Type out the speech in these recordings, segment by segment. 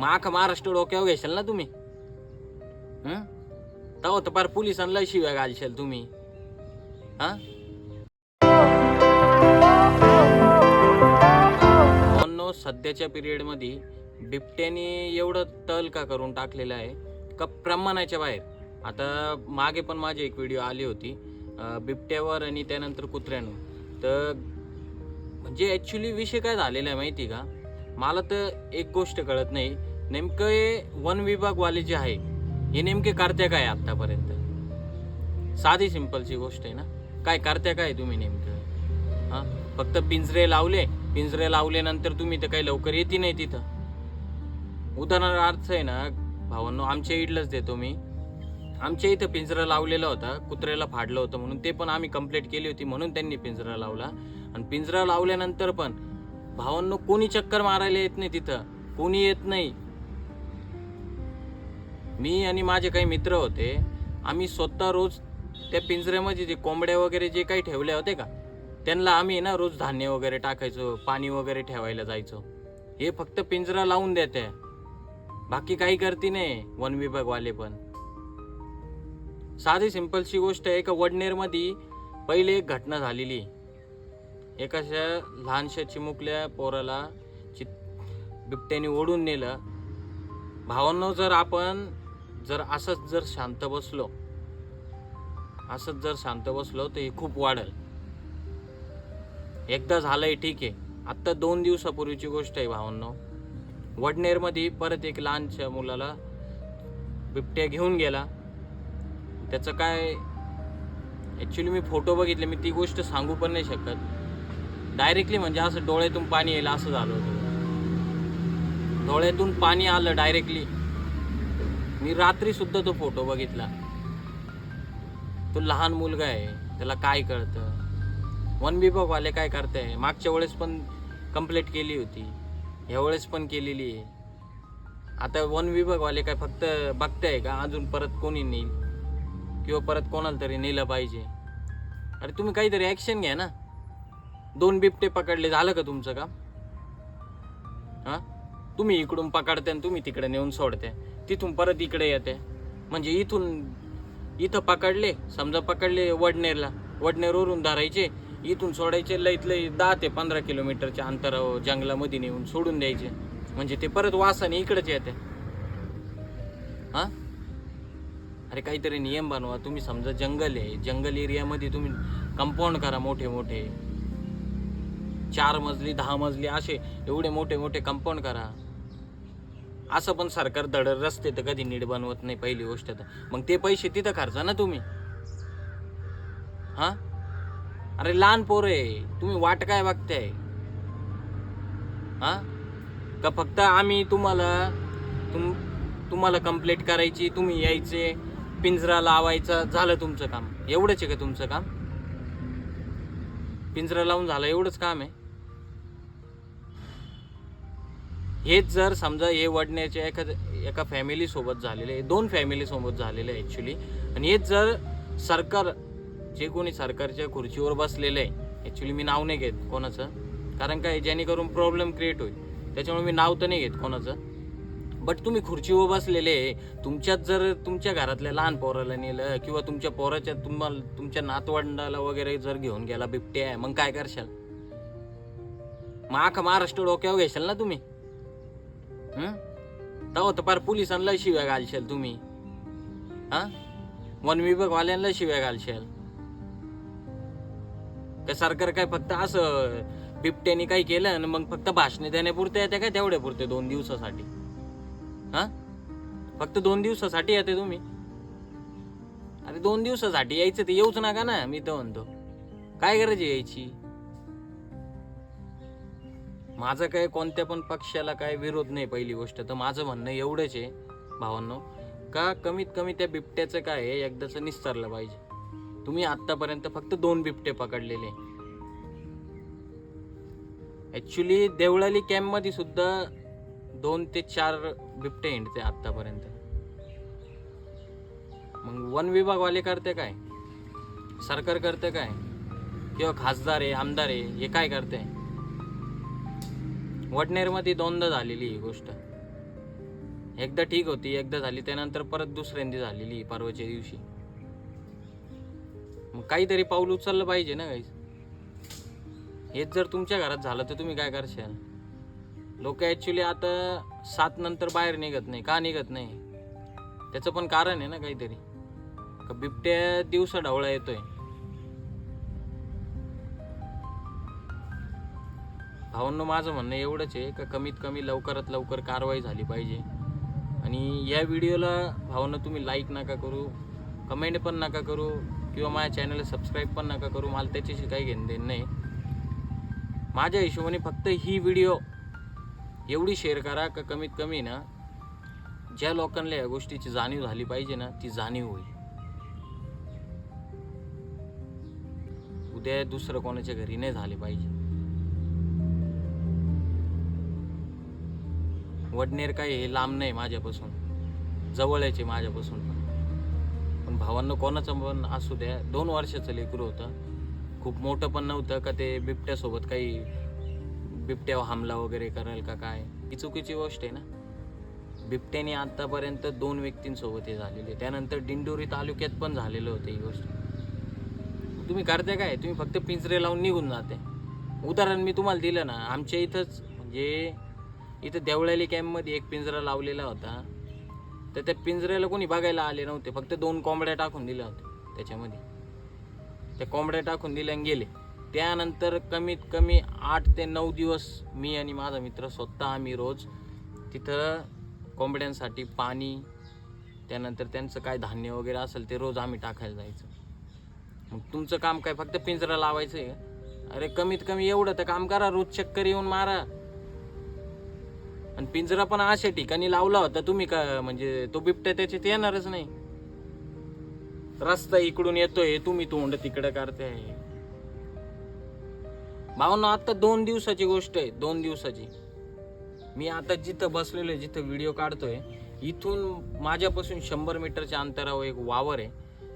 मग महाराष्ट्र डोक्यावर घेशाल ना तुम्ही? तव तर पार पोलिसांना शिव्या घालशाल तुम्ही. हा? सध्याच्या पिरियडमध्ये बिबट्याने एवढं तल का करून टाकलेलं आहे? का प्रमाणाच्या बाहेर? आता मागे पण माझी एक व्हिडिओ आली होती बिबट्यावर आणि त्यानंतर कुत्र्यानं. तर म्हणजे ॲक्च्युली विषय काय झालेला आहे माहिती का? मला तर एक गोष्ट कळत नाही. नेमकं हे वन विभागवाले जे आहे हे नेमके करते काय आत्तापर्यंत? साधी सिंपलची गोष्ट आहे ना? काय करते काय तुम्ही नेमकं? हां? फक्त पिंजरे लावले. पिंजरे लावल्यानंतर तुम्ही तर काही लवकर येते नाही तिथं. उदाहरणार्थ आहे ना भावांनो आमच्या इडलंच देतो मी. आमच्या इथं पिंजरा लावलेला होता कुत्र्याला फाडलं होतं म्हणून. ते पण आम्ही कंप्लेंट केली होती म्हणून त्यांनी पिंजरा लावला. आणि पिंजरा लावल्यानंतर पण भावांनो कोणी चक्कर मारायला येत नाही तिथं. कोणी येत नाही. मी आणि माझे काही मित्र होते. आम्ही स्वतः रोज त्या पिंजऱ्यामध्ये जे कोंबड्या वगैरे जे काही ठेवल्या होते का त्यांना आम्ही ना रोज धान्य वगैरे टाकायचो पाणी वगैरे ठेवायला जायचो. हे फक्त पिंजरा लावून देते. बाकी काही करती नाही वन विभागवाले पण. साधी सिंपलची गोष्ट आहे का वडनेरमध्ये पहिले एक घटना झालेली. एकाशा लहानशा चिमुकल्या पोराला चित बिबट्याने ओढून नेलं. भावांनो जर आपण जर असंच जर शांत बसलो असंच जर शांत बसलो तर हे खूप वाढेल. एकदा झालंय ठीक आहे. आत्ता दोन दिवसापूर्वीची गोष्ट आहे भावांनो. वडनेरमध्ये परत एक लहानशा मुलाला बिबट्या घेऊन गेला. त्याचं काय ॲक्च्युली मी फोटो बघितले मी ती गोष्ट सांगू पण नाही शकत. डायरेक्टली म्हणजे असं डोळ्यातून पाणी येईल असं झालं होतं. डोळ्यातून पाणी आलं डायरेक्टली मी रात्री सुद्धा तो फोटो बघितला. तो लहान मुलगा आहे त्याला काय कळतं? वन विभागवाले काय करताय? मागच्या वेळेस पण कंप्लेंट केली होती. ह्या वेळेस पण केलेली आहे. आता वन विभागवाले काय फक्त बघताय का? अजून परत कोणी नेईल? किंवा परत कोणाला तरी नेलं पाहिजे? अरे तुम्ही काहीतरी ॲक्शन घ्या ना. दोन बिबटे पकडले झालं का तुमचं का हां? तुम्ही इकडून पकडते आणि तुम्ही तिकडे नेऊन सोडते. तिथून परत इकडे येते. म्हणजे इथून इथं पकडले समजा पकडले वडनेरला. वडनेरवरून धरायचे इथून सोडायचे लईत लई दहा ते पंधरा किलोमीटरच्या अंतरावर जंगलामध्ये नेऊन सोडून द्यायचे. म्हणजे ते परत वासाने इकडेच येते. हां? अरे काहीतरी नियम बनवा. तुम्ही समजा जंगल आहे जंगल एरियामध्ये तुम्ही कंपाऊंड करा मोठे मोठे चार मजली दहा मजली असे एवढे मोठे मोठे कंपाऊंड करा. असं पण सरकार धड रस्ते तर कधी नीट बनवत नाही पहिली गोष्ट तर. मग ते पैसे तिथं खर्चा ना तुम्ही. हा? अरे लहान पोर आहे. तुम्ही वाट काय बघताय? हा? का फक्त आम्ही तुम्हाला तुम तुम्हाला कंप्लेंट करायची तुम्ही यायचे पिंजरा लावायचा झालं तुमचं काम. एवढंच आहे का तुमचं काम? पिंजरा लावून झालं एवढंच काम आहे? हेच जर समजा हे वडण्याच्या एका एका फॅमिलीसोबत झालेलं झालेले आहे दोन फॅमिलीसोबत झालेलं झालेले आहे ॲक्च्युली आणि हेच जर सरकार जे कोणी सरकारच्या खुर्चीवर बसलेलं आहे ॲक्च्युली मी नाव नाही घेत कोणाचं. कारण काय जेणेकरून प्रॉब्लेम क्रिएट होईल. त्याच्यामुळे मी नाव तर नाही घेत कोणाचं. बट तुम्ही खुर्चीवर बसलेले आहे तुमच्यात जर तुमच्या घरातल्या लहान पोराला नेलं किंवा तुमच्या पोराच्या तुम्हाला तुमच्या नातवंडाला वगैरे जर घेऊन गेला बिबट्या मग काय करशाल? मग अख्खा महाराष्ट्र डोक्यावर घेशाल ना तुम्ही? हं? तर पार पोलिसांना शिव्या घालशाल तुम्ही. हा? वन विभागवाल्यांना शिव्या घालशाल. का सरकार काय फक्त असं बिबट्याने काही केलं आणि मग फक्त भाषणे देण्यापुरते येते काय तेवढ्या पुरते दोन दिवसासाठी? हा? फक्त दोन दिवसासाठी येते तुम्ही. अरे दोन दिवसासाठी यायचं ते येऊच नका ना मी तर म्हणतो. काय गरज यायची? माझं काय कोणत्या पण पक्षाला काय विरोध नाही पहिली गोष्ट. तर माझं म्हणणं एवढंच आहे भावांनो का कमीत कमी त्या बिबट्याचं काय आहे एकदाचं निस्तारलं पाहिजे. तुम्ही आत्तापर्यंत फक्त दोन बिबटे पकडलेले. ॲक्च्युली देवळाली कॅम्पमध्ये सुद्धा दोन ते चार बिबटे हिंडते आत्तापर्यंत. मग वन विभागवाले करते काय? सरकार करते काय? किंवा खासदार आहे आमदार आहे हे काय करते? वडनेरमध्ये दोनदा झालेली ही गोष्ट. एकदा ठीक होती एकदा झाली त्यानंतर परत दुसऱ्यांदी झालेली परवाच्या दिवशी. मग काहीतरी पाऊल उचललं पाहिजे ना काहीच हेच जर तुमच्या घरात झालं तर तुम्ही काय करशाल? लोक ॲक्च्युली आता सात नंतर बाहेर निघत नाही का निघत नाही? त्याचं पण कारण आहे ना काहीतरी. का बिबट्या दिवसा ढवळा येतोय. भावांनो माझं म्हणणं एवढंच आहे का कमीत कमी लवकरात लवकर कारवाई झाली पाहिजे. आणि या व्हिडिओला भावना तुम्ही लाईक नका करू कमेंट पण नका करू किंवा माझ्या चॅनलला सबस्क्राईब पण नका करू मला त्याच्याशी काही घेणं देणं नाही. माझ्या हिशोबाने फक्त ही व्हिडिओ एवढी शेअर करा का कमीत कमी ना ज्या लोकांना या गोष्टीची जाणीव झाली पाहिजे ना ती जाणीव होईल. उद्या दुसरं कोणाच्या घरी नाही झाले पाहिजे. वडनेर काही हे लांब नाही माझ्यापासून. जवळच आहे माझ्यापासून पण. पण भावांना कोणाचं पण असू द्या दोन वर्षाचं लेकरू होतं. खूप मोठं पण नव्हतं का ते बिबट्यासोबत काही बिबट्यावर हमला वगैरे करेल का काय? ही चुकीची गोष्ट आहे ना. बिबट्याने आत्तापर्यंत दोन व्यक्तींसोबत हे झालेले त्यानंतर दिंडोरी तालुक्यात पण झालेलं होतं ही गोष्ट. तुम्ही करते काय? तुम्ही फक्त पिंजरे लावून निघून जाते उदाहरण मी तुम्हाला दिलं ना आमच्या इथंच म्हणजे इथं देवळाली कॅम्पमध्ये एक पिंजरा लावलेला होता. तर त्या पिंजऱ्याला कोणी बघायला आले नव्हते फक्त दोन कोंबड्या टाकून दिल्या होत्या त्याच्यामध्ये. त्या कोंबड्या टाकून दिल्या आणि गेले. त्यानंतर कमीत कमी आठ ते नऊ दिवस मी आणि माझा मित्र स्वतः आम्ही रोज तिथं कोंबड्यांसाठी पाणी त्यानंतर त्यांचं काय धान्य वगैरे असेल ते रोज आम्ही टाकायला जायचं. मग तुमचं काम काय फक्त पिंजरा लावायचं आहे अरे कमीत कमी एवढं तर काम करा रोज चक्कर येऊन मारा. पिंजरा पण अशा ठिकाणी लावला होता. तुम्ही का म्हणजे तो बिबट्या त्याच्यात येणारच नाही. रस्ता इकडून येतोय तुम्ही तोंड तिकडे करते भावना आता दोन दिवसाची गोष्ट आहे दोन दिवसाची. मी आता जिथं बसलेलो आहे जिथं व्हिडिओ काढतोय इथून माझ्यापासून शंभर मीटरच्या अंतरावर एक वावर आहे.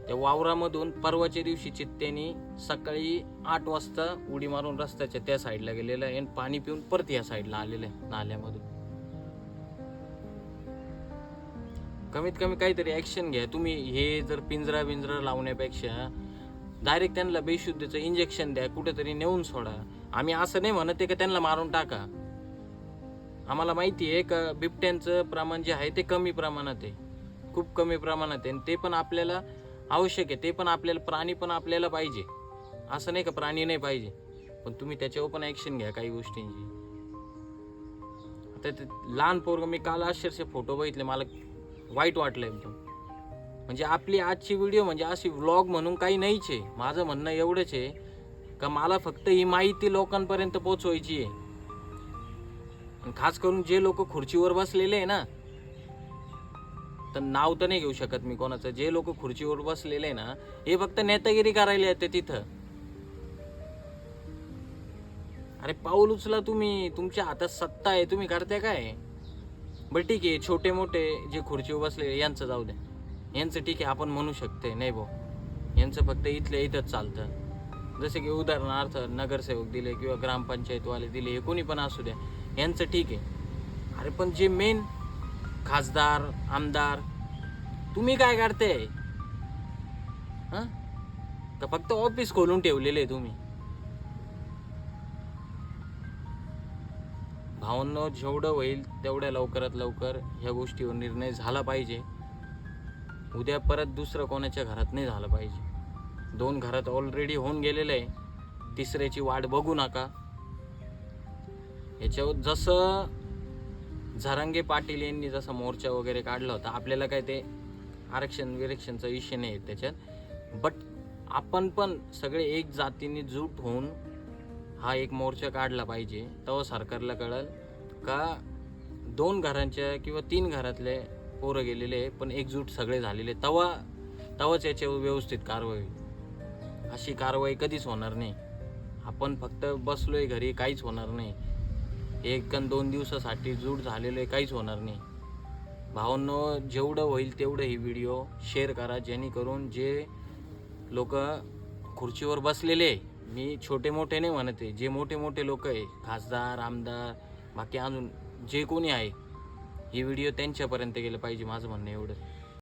त्या वावरामधून परवाच्या दिवशी चित्त्यानी सकाळी आठ वाजता उडी मारून रस्त्याच्या त्या साईडला गेलेलं आहे आणि पाणी पिऊन परत या साईडला आलेलं आहे नाल्यामधून. कमीत कमी काहीतरी ॲक्शन घ्या. तुम्ही हे जर पिंजरा बिंजरा लावण्यापेक्षा डायरेक्ट त्यांना बेशुद्धीचं इंजेक्शन द्या. कुठेतरी नेऊन सोडा. आम्ही असं नाही म्हणत आहे का त्यांना मारून टाका. आम्हाला माहिती आहे का बिबट्यांचं प्रमाण जे आहे ते कमी प्रमाणात आहे. खूप कमी प्रमाणात आहे. आणि ते पण आपल्याला आवश्यक आहे. ते पण आपल्याला प्राणी पण आपल्याला पाहिजे. असं नाही का प्राणी नाही पाहिजे. पण तुम्ही त्याच्यावर पण ॲक्शन घ्या काही गोष्टींची. आता ते लहान पोरग मी काल अक्षरशः फोटो बघितले. मला वाईट वाटलं एकदम. म्हणजे आपली आजची व्हिडिओ म्हणजे अशी व्लॉग म्हणून काही नाहीच आहे. माझं म्हणणं एवढंच आहे का मला फक्त ही माहिती लोकांपर्यंत पोचवायची आहे. आणि खास करून जे लोक खुर्चीवर बसलेले आहे ना तर नाव तर नाही घेऊ शकत मी कोणाचं. जे लोक खुर्चीवर बसलेले आहे ना हे फक्त नेतागिरी करायला येते तिथं. अरे पाऊल उचला तुम्ही. तुमच्या हातात सत्ता आहे. तुम्ही करते काय? बरं ठीक आहे. छोटे मोठे जे खुर्चीवर बसले यांचं जाऊ द्या यांचं ठीक आहे आपण म्हणू शकते नाही भाऊ. यांचं फक्त इथल्या इथंच चालतं. जसे की उदाहरणार्थ नगरसेवक दिले किंवा ग्रामपंचायतवाले दिले हे कोणी पण असू द्या. यांचं ठीक आहे. अरे पण जे मेन खासदार आमदार तुम्ही काय करते हां? का फक्त ऑफिस खोलून ठेवलेले आहे तुम्ही. भावनो जेवढं होईल तेवढ्या लवकरात लवकर ह्या गोष्टीवर निर्णय झाला पाहिजे. उद्या परत दुसरं कोणाच्या घरात नाही झालं पाहिजे. दोन घरात ऑलरेडी होऊन गेलेलं आहे. तिसऱ्याची वाट बघू नका. याच्यावर जसं झरंगे पाटील यांनी जसा मोर्चा वगैरे काढला होता आपल्याला काय ते आरक्षण विरक्षणचा विषय नाही त्याच्यात. बट आपण पण सगळे एक जातीने जूट होऊन हा एक मोर्चा काढला पाहिजे तेव्हा सरकारला कळल का दोन घरांच्या किंवा तीन घरातले पोरं गेलेले आहे, पण एकजूट सगळे झालेले तवा तवाच याच्यावर व्यवस्थित कारवाई अशी कारवाई कधीच होणार नाही. आपण फक्त बसलोय घरी काहीच होणार नाही. एक आणि दोन दिवसासाठी जूट झालेलं आहे काहीच होणार नाही. भावांनो जेवढं होईल तेवढं ही व्हिडिओ शेअर करा जेणेकरून जे लोक खुर्चीवर बसलेले आहे, मी छोटे मोठे नाही म्हणत आहे. जे मोठे मोठे लोक आहे खासदार आमदार बाकी अजून जे कोणी आहे हे व्हिडिओ त्यांच्यापर्यंत गेलं पाहिजे माझं म्हणणं एवढं.